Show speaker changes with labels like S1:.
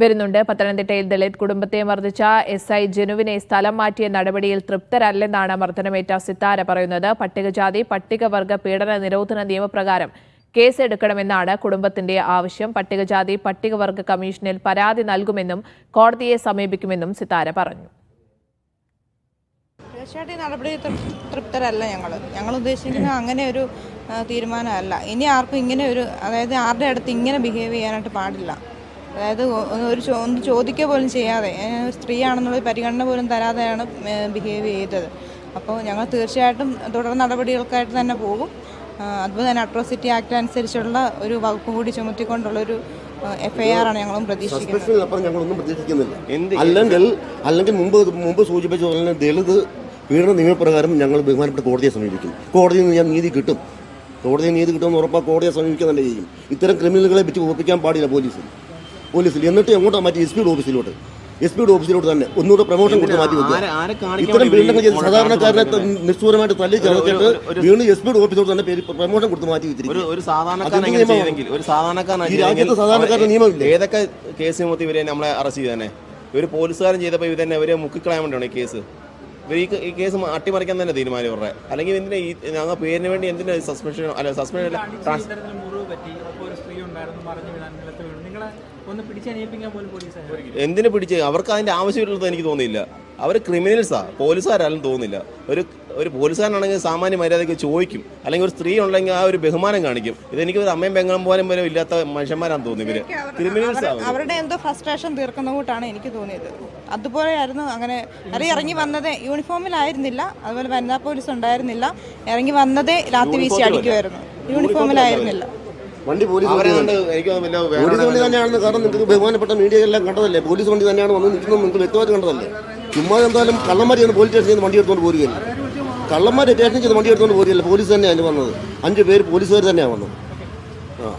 S1: വരുന്നുണ്ട്. പത്തനംതിട്ടയിൽ ദളിത് കുടുംബത്തെ മർദ്ദിച്ച എസ് ഐ ജനുവിനെ സ്ഥലം മാറ്റിയ നടപടിയിൽ തൃപ്തരല്ലെന്നാണ് മർദ്ദനമേറ്റ സിത്താര പറയുന്നത്. പട്ടികജാതി പട്ടികവർഗ പീഡന നിരോധന നിയമപ്രകാരം കേസെടുക്കണമെന്നാണ് കുടുംബത്തിന്റെ ആവശ്യം. പട്ടികജാതി പട്ടികവർഗ കമ്മീഷനിൽ പരാതി നൽകുമെന്നും കോടതിയെ സമീപിക്കുമെന്നും സിത്താര പറഞ്ഞു.
S2: തൃപ്തരല്ല ഞങ്ങൾ ഞങ്ങൾ ഉദ്ദേശിക്കുന്ന അങ്ങനെ ഒരു തീരുമാനമല്ല. ഇനി ആർക്കും ഇങ്ങനെ ഒരു അതായത് ആരുടെ അടുത്ത് ഇങ്ങനെ ബിഹേവ് ചെയ്യാനായിട്ട് പാടില്ല. അതായത് ഒരു ഒന്ന് ചോദിക്കുക പോലും ചെയ്യാതെ സ്ത്രീയാണെന്നുള്ള പരിഗണന പോലും തരാതെയാണ് ബിഹേവ് ചെയ്തത്. അപ്പോൾ ഞങ്ങൾ തീർച്ചയായിട്ടും തുടർ നടപടികൾക്കായിട്ട് തന്നെ പോകും. അതുപോലെ തന്നെ അട്രോസിറ്റി ആക്ട് അനുസരിച്ചുള്ള ഒരു വകുപ്പ് കൂടി ചുമത്തിക്കൊണ്ടുള്ളൊരു എഫ് ഐ ആർ ആണ് ഞങ്ങളും പ്രതീക്ഷിക്കുന്നത്.
S3: ഞങ്ങളൊന്നും പ്രതീക്ഷിക്കുന്നില്ല. അല്ലെങ്കിൽ അല്ലെങ്കിൽ മുമ്പ് മുമ്പ് സൂചിപ്പിച്ച പോലെ തന്നെ ദളിത് പീഡന നിയമപ്രകാരം ഞങ്ങൾ ബഹുമാനപ്പെട്ട കോടതിയെ സമീപിക്കും. കോടതിയിൽ നിന്ന് ഞാൻ നീതി കിട്ടും. കോടതിയിൽ നീതി കിട്ടുമെന്ന് ഉറപ്പാ കോടതിയെ സമീപിക്കാൻ തന്നെ ചെയ്യും. ഇത്തരം ക്രിമിനലുകളെ വെച്ച് ഉറപ്പിക്കാൻ പാടില്ല പോലീസിൽ പോലീസിൽ. എന്നിട്ട് എങ്ങോട്ടാ മാറ്റി? എസ് പിയുടെ ഓഫീസിലോട്ട്. എസ് പിയുടെ ഓഫീസിലോട്ട് തന്നെ. ഒന്നുകൂടെ പ്രൊമോഷൻ കൊടുത്ത് മാറ്റി വെക്കുക. ഇത്തരം ബിൽഡിംഗ് ചെയ്ത് സാധാരണക്കാരനെ
S4: നിസ്സൂരമായിട്ട്
S3: നിഷ്ഠൂരമായിട്ട് തല്ലി
S4: ചേർത്തിട്ട്
S3: വീണ്ടും എസ് പിയുടെ ഓഫീസിലോട്ട് തന്നെ പേര് പ്രൊമോഷൻ കൊടുത്ത് മാറ്റി വെച്ചിരിക്കും
S4: ഒരു സാധാരണക്കാരൻ എങ്ങനെ
S3: നിയമമാണ്?
S4: ഒരു സാധാരണക്കാരൻ
S3: ഈ രാജ്യത്ത് സാധാരണക്കാരന് നിയമമില്ലേ?
S4: ഏതൊക്കെ കേസ് ചുമത്തി ഇവരെ നമ്മളെ അറസ്റ്റ് ചെയ്തന്നെ ഒരു പോലീസുകാരൻ ചെയ്തപ്പോൾ ഇവർ തന്നെ ഇവരെ മുക്കിക്കളയാൻ വേണ്ടിയാണ് ഈ കേസ് ഇവർ ഈ ഈ കേസ് അട്ടിമറിക്കാൻ തന്നെ തീരുമാനം ഇവരുടെ. അല്ലെങ്കിൽ എന്തിനാ ഈ ഞങ്ങൾ പേരിന് വേണ്ടി എന്തിനാ സസ്പെൻഷൻ അല്ല സസ്പെൻഷൻ
S5: പറ്റി അപ്പോൾ ഒരു സ്ത്രീ ഉണ്ടായിരുന്നു മറിഞ്ഞു വീണാൻ നിലത്ത് വീണു. നിങ്ങളെ ഒന്ന് പിടിച്ചണിയിപ്പിക്കാൻ പോലും പോലീസ്
S4: എന്തിനു പിടിച്ച്? അവർക്ക് അതിന്റെ ആവശ്യമില്ലെന്ന് എനിക്ക് തോന്നിയില്ല. അവർ ക്രിമിനൽസാ. പോലീസുകാരാലും തോന്നില്ല ഒരു ഒരു പോലീസുകാരനാണെങ്കിൽ സാമാന്യ മര്യാദയ്ക്ക് ചോദിക്കും. അല്ലെങ്കിൽ ഒരു സ്ത്രീ ഉണ്ടെങ്കിൽ ആ ഒരു ബഹുമാനം കാണിക്കും. ഇതെനിക്ക് ഒരു അമ്മയും പെങ്ങളും പോലും പോലും ഇല്ലാത്ത മനുഷ്യന്മാരാന്ന് തോന്നുന്നു ഇവർ. ക്രിമിനൽസ്
S2: അവരുടെ എന്തോ ഫ്രസ്ട്രേഷൻ തീർക്കുന്ന കൂട്ടാണ് എനിക്ക് തോന്നിയത്. അതുപോലെയായിരുന്നു അങ്ങനെ അത് ഇറങ്ങി വന്നത്. യൂണിഫോമിലായിരുന്നില്ല. അതുപോലെ വനിതാ പോലീസ് ഉണ്ടായിരുന്നില്ല. ഇറങ്ങി വന്നതേ രാത്രി വീശി അടിക്കുമായിരുന്നു യൂണിഫോമിലായിരുന്നില്ല.
S3: വണ്ടി പോലീസ് വണ്ടി തന്നെയാണെന്ന് കാരണം നിങ്ങൾക്ക് ബഹുമാനപ്പെട്ട മീഡിയ എല്ലാം കണ്ടതല്ലേ? പോലീസ് വണ്ടി തന്നെയാണ് വന്ന് നിൽക്കുന്നത് നിങ്ങൾക്ക് വ്യക്തമായിട്ട് കണ്ടതല്ലേ? ചുമ്മാ എന്തായാലും കള്ളന്മാർ ചെന്ന് പോലീസ് സ്റ്റേഷനിൽ നിന്ന് വണ്ടി എടുത്തുകൊണ്ട് പോരുകയല്ല? കള്ളന്മാർ സ്റ്റേഷനിൽ ചെന്ന് വണ്ടി എടുത്തുകൊണ്ട് പോരുകയല്ല? പോലീസ് തന്നെയാണ് വന്നത്. അഞ്ച് പേര് പോലീസുകാർ തന്നെയാണ് വന്നത്. ആ.